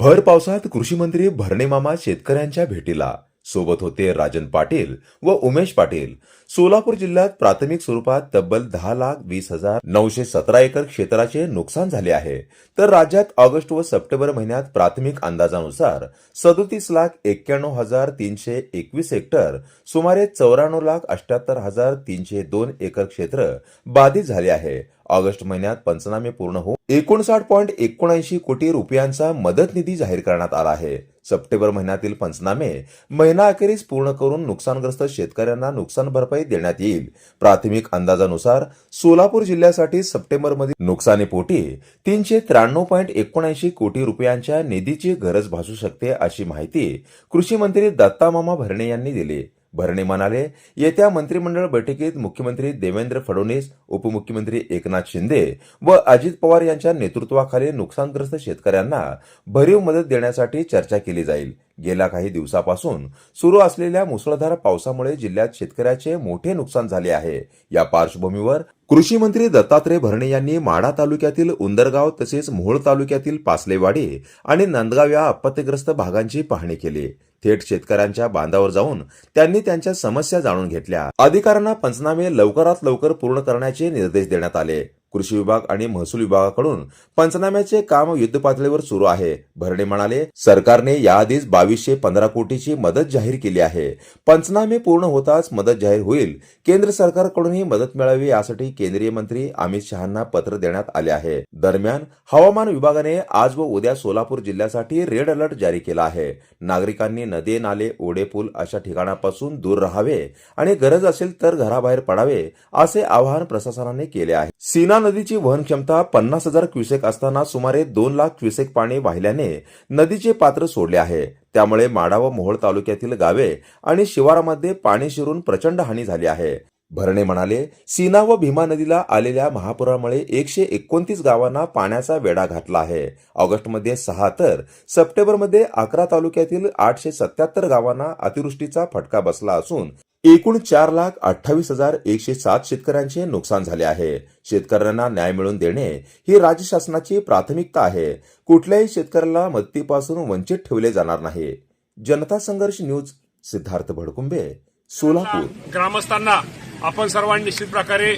भर पावसात कृषी मंत्री भरणे मामा शेतकऱ्यांच्या भेटीला. सोबत होते राजन पाटील व उमेश पाटील. सोलापूर जिल्ह्यात प्राथमिक स्वरूपात तब्बल दहा लाख वीस हजार नऊशे सतरा एकर क्षेत्राचे नुकसान झाले आहे. तर राज्यात ऑगस्ट व सप्टेंबर महिन्यात प्राथमिक अंदाजानुसार सदोतीस लाख एक्क्याण्णव हजार तीनशे एकवीस हेक्टर सुमारे चौऱ्याण्णव लाख अठ्याहत्तर हजार तीनशे दोन एकर क्षेत्र बाधित झाले आहे. ऑगस्ट महिन्यात पंचनामे पूर्ण होऊन एकोणसाठ पॉईंट एकोणऐंशी कोटी रुपयांचा मदत निधी जाहीर करण्यात आला आहे. सप्टेंबर महिन्यातील पंचनामे महिना अखेरीस पूर्ण करून नुकसानग्रस्त शेतकऱ्यांना नुकसान भरपाई देण्यात येईल. प्राथमिक अंदाजानुसार सोलापूर जिल्ह्यासाठी सप्टेंबरमध्ये नुकसानीपोटी तीनशे त्र्याण्णव पॉईंट एकोणऐंशी कोटी रुपयांच्या निधीची गरज भासू शकते अशी माहिती कृषी मंत्री दत्तामामा भरणे यांनी दिली. भरणे म्हणाले. येत्या मंत्रिमंडळ बैठकीत मुख्यमंत्री देवेंद्र फडणवीस उपमुख्यमंत्री एकनाथ शिंदे व अजित पवार यांच्या नेतृत्वाखाली नुकसानग्रस्त शेतकऱ्यांना भरीव मदत देण्यासाठी चर्चा केली जाईल. गेल्या काही दिवसापासून सुरू असलेल्या मुसळधार पावसामुळे जिल्ह्यात शेतकऱ्याचे मोठे नुकसान झाले आहे. या पार्श्वभूमीवर कृषी मंत्री दत्तात्रय भरणे यांनी माढा तालुक्यातील उंदरगाव तसेच मोहोळ तालुक्यातील पासलेवाडी आणि नंदगाव या आपत्तीग्रस्त भागांची पाहणी केली. थेट शेतकऱ्यांच्या बांधावर जाऊन त्यांनी त्यांच्या समस्या जाणून घेतल्या. अधिकाऱ्यांना पंचनामे लवकरात लवकर पूर्ण करण्याचे निर्देश देण्यात आले. कृषी विभाग आणि महसूल विभागाकडून पंचनाम्याचे काम युद्धपातळीवर सुरू आहे. भरणे म्हणाले सरकारने याआधीच बावीसशे पंधरा कोटीची मदत जाहीर केली आहे. पंचनामे पूर्ण होताच मदत जाहीर होईल. केंद्र सरकारकडूनही मदत मिळावी यासाठी केंद्रीय मंत्री अमित शहांना पत्र देण्यात आले आहे. दरम्यान हवामान विभागाने आज व उद्या सोलापूर जिल्ह्यासाठी रेड अलर्ट जारी केला आहे. नागरिकांनी नदी नाले ओढे पूल अशा ठिकाणापासून दूर राहावे आणि गरज असेल तर घराबाहेर पडावे असे आवाहन प्रशासनाने केले आहे. सीना नदीची वहन क्षमता पन्नास हजार क्युसेक असताना सुमारे दोन लाख क्युसेक पाणी वाहिल्याने नदीचे पात्र सोडले आहे. त्यामुळे माडा व मोहोळ तालुक्यातील गावे आणि शिवारामध्ये पाणी शिरून प्रचंड हानी झाली आहे. भरणे म्हणाले सीना व भीमा नदीला आलेल्या महापुरामुळे एकशे एकोणतीस गावांना पाण्याचा वेढा घातला आहे. ऑगस्टमध्ये सहा तर सप्टेंबरमध्ये अकरा तालुक्यातील आठशे सत्याहत्तर गावांना अतिवृष्टीचा फटका बसला असून एकूण चार लाख अठ्ठावीस हजार एकशे सात शेतकऱ्यांचे नुकसान झाले आहे. शेतकऱ्यांना न्याय मिळवून देणे ही राज्य शासनाची प्राथमिकता आहे. कुठल्याही शेतकऱ्याला मदतीपासून वंचित ठेवले जाणार नाही. जनता संघर्ष न्यूज सिद्धार्थ भडकुंबे सोलापूर. ग्रामस्थांना आपण सर्वांनी निश्चित प्रकारे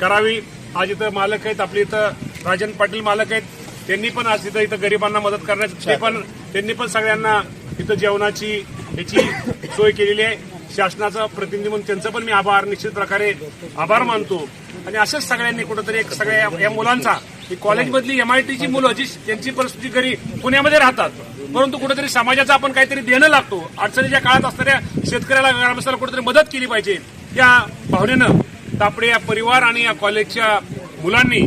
करावी. आज इथं मालक आहेत आपले इथं राजन पाटील मालक आहेत. त्यांनी पण आज इथं इथं गरिबांना मदत करण्याची पण त्यांनी पण सगळ्यांना इथं जेवणाची याची सोय केलेली आहे. शासनाचा प्रतिनिधी म्हणून त्यांचं पण मी आभार निश्चित प्रकारे आभार मानतो. आणि असंच सगळ्यांनी कुठंतरी एक सगळ्या या- मुलांचा ही कॉलेजमधली एमआयटीची मुलं जी त्यांची परिस्थिती घरी पुण्यामध्ये राहतात परंतु कुठेतरी समाजाचा आपण काहीतरी देणं लागतो. अडचणीच्या काळात असणाऱ्या शेतकऱ्याला ग्रामस्थाला कुठेतरी मदत केली पाहिजे. या भावनेनं तापडे या परिवार आणि या कॉलेजच्या मुलांनी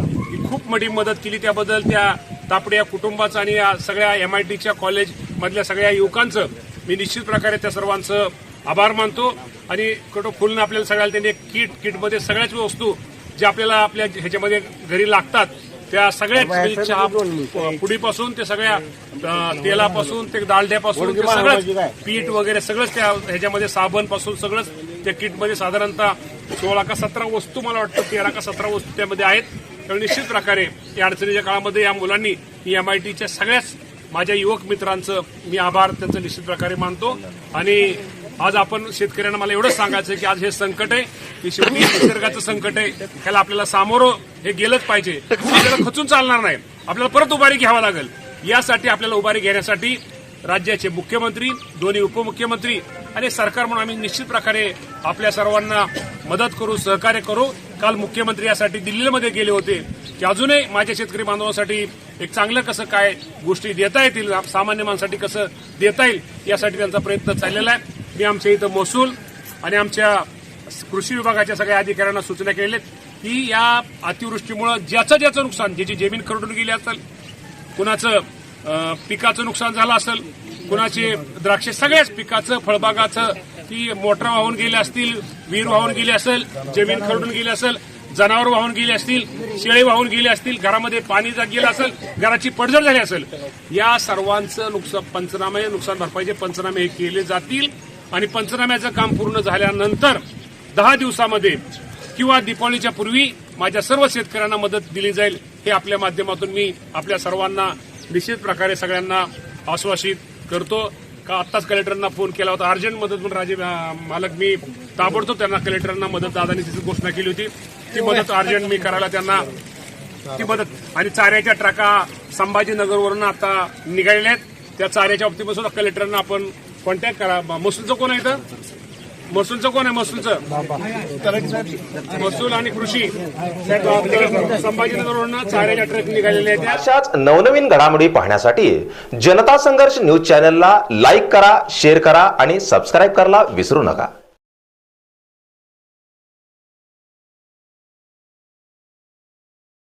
खूप मोठी मदत केली. त्याबद्दल त्या तापडे या कुटुंबाचं आणि या सगळ्या एमआयटीच्या कॉलेजमधल्या सगळ्या युवकांचं मी निश्चित प्रकारे त्या सर्वांचं आभार मानतो आणि कुठं खुलून आपल्याला सगळ्याला त्यांनी एक किट किटमध्ये सगळ्याच वस्तू जे आपल्याला आपल्या ह्याच्यामध्ये घरी लागतात त्या सगळ्याच म्हणजे चहा पुडीपासून ते सगळ्या तेलापासून ते डालड्यापासून ते सगळंच पीठ वगैरे सगळंच त्या ह्याच्यामध्ये साबणपासून सगळंच त्या किटमध्ये साधारणतः सोळा का सतरा वस्तू मला वाटतं तेरा का सतरा वस्तू त्यामध्ये आहेत. त्यामुळे निश्चित प्रकारे या अडचणीच्या काळामध्ये या मुलांनी ही एमआयटीच्या सगळ्याच माझ्या युवक मित्रांचं मी आभार त्यांचं निश्चित प्रकारे मानतो. आणि आज आपण शेतकऱ्यांना मला एवढंच सांगायचं की आज हे संकट आहे की शेवटी निसर्गाचं संकट आहे. ह्याला आपल्याला सामोरं हे गेलंच पाहिजे. आपल्याला खचून चालणार नाही. आपल्याला परत उभारी घ्यावा लागेल. यासाठी आपल्याला उभारी घेण्यासाठी राज्याचे मुख्यमंत्री दोन्ही उपमुख्यमंत्री आणि सरकार म्हणून आम्ही निश्चित प्रकारे आपल्या सर्वांना मदत करू सहकार्य करू. काल मुख्यमंत्री यासाठी दिल्लीमध्ये गेले होते की अजूनही माझ्या शेतकरी बांधवांसाठी एक चांगलं कसं काय गोष्टी देता येतील सामान्य माणसाठी कसं देता येईल यासाठी त्यांचा प्रयत्न चाललेला आहे. मी आमच्या इथं महसूल आणि आमच्या कृषी विभागाच्या सगळ्या अधिकाऱ्यांना सूचना केलेल्या आहेत की या अतिवृष्टीमुळे ज्याचं ज्याचं नुकसान ज्याची जमीन खरडून गेली असेल कुणाचं पिकाचं नुकसान झालं असेल कुणाचे द्राक्ष सगळ्याच पिकाचं फळबागाचं ती मोटर वाहून गेले असतील विहीर वाहून गेली असेल जमीन खरडून गेली असेल जनावर वाहून गेली असतील शेळी वाहून गेले असतील घरामध्ये पाणी जा- गेलं असेल घराची पडझड झाली असेल या सर्वांचं नुकसान पंचनामे नुकसान भरपाईचे पंचनामे हे केले जातील. आणि पंचनाम्याचं काम पूर्ण झाल्यानंतर दहा दिवसामध्ये किंवा दीपावलीच्या पूर्वी माझ्या सर्व शेतकऱ्यांना मदत दिली जाईल हे आपल्या माध्यमातून मी आपल्या सर्वांना निश्चित प्रकारे सगळ्यांना आश्वासित करतो. का आत्ताच कलेक्टरांना फोन केला होता. अर्जंट मदत म्हणून राजे मालक मी ताबडतोब त्यांना कलेक्टरांना मदत दादानी तिची घोषणा केली होती. ती मदत अर्जंट मी करायला त्यांना ती मदत आणि चाऱ्याच्या ट्रका संभाजीनगरवरून आता निघालेल्या आहेत. त्या चाऱ्याच्या बाबतीमध्ये सुद्धा कलेक्टरांना आपण कॉन्टॅक्ट करा. महसूलचं कोण आहे इथं? महसूलचं कोण आहे? महसूलचं? महसूल आणि कृषी. त्या संभाजीनगरवरून चाऱ्याच्या ट्रक निघालेल्या आहेत अशाच नवनवीन घडामोडी पाहण्यासाठी जनता संघर्ष न्यूज चॅनलला लाईक करा शेअर करा आणि सबस्क्राईब करायला विसरू नका.